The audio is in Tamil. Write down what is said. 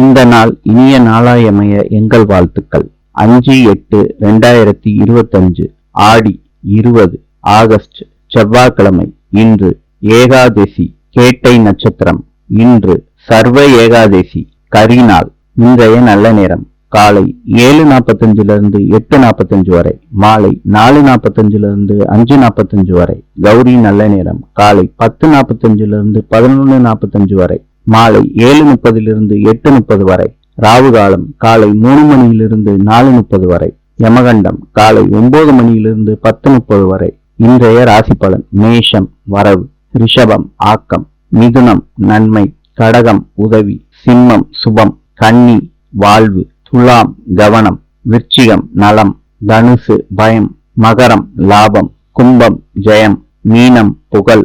இந்த நாள் இனிய நாளாயமைய எங்கள் வாழ்த்துக்கள். அஞ்சு எட்டு ரெண்டாயிரத்தி இருபத்தஞ்சு ஆடி இருபது ஆகஸ்ட் செவ்வாய்க்கிழமை இன்று ஏகாதசி கேட்டை நட்சத்திரம். இன்று சர்வ ஏகாதசி கரிநாள் இன்றைய நல்ல நேரம். காலை ஏழு நாற்பத்தஞ்சுல இருந்து எட்டு நாற்பத்தஞ்சு வரை மாலை நாலு நாற்பத்தஞ்சுல இருந்து அஞ்சு நாற்பத்தஞ்சு வரை கௌரி நல்ல நேரம். காலை பத்து நாற்பத்தஞ்சுல இருந்து பதினொன்னு நாற்பத்தஞ்சு வரை மாலை ஏழு முப்பதிலிருந்து எட்டு முப்பது வரை ராவு காலம் காலை மூணு மணியிலிருந்து நாலு முப்பது வரை யமகண்டம் காலை ஒன்பது மணியிலிருந்து பத்து முப்பது வரை. இன்றைய ராசி பலன் மேஷம் வரவு ரிஷபம் ஆக்கம் மிதுனம் நன்மை கடகம் உதவி சிம்மம் சுபம் கன்னி வாழ்வு துலாம் கவனம் விருச்சிகம் நலம் தனுசு பயம் மகரம் லாபம் கும்பம் ஜெயம் மீனம் புகழ்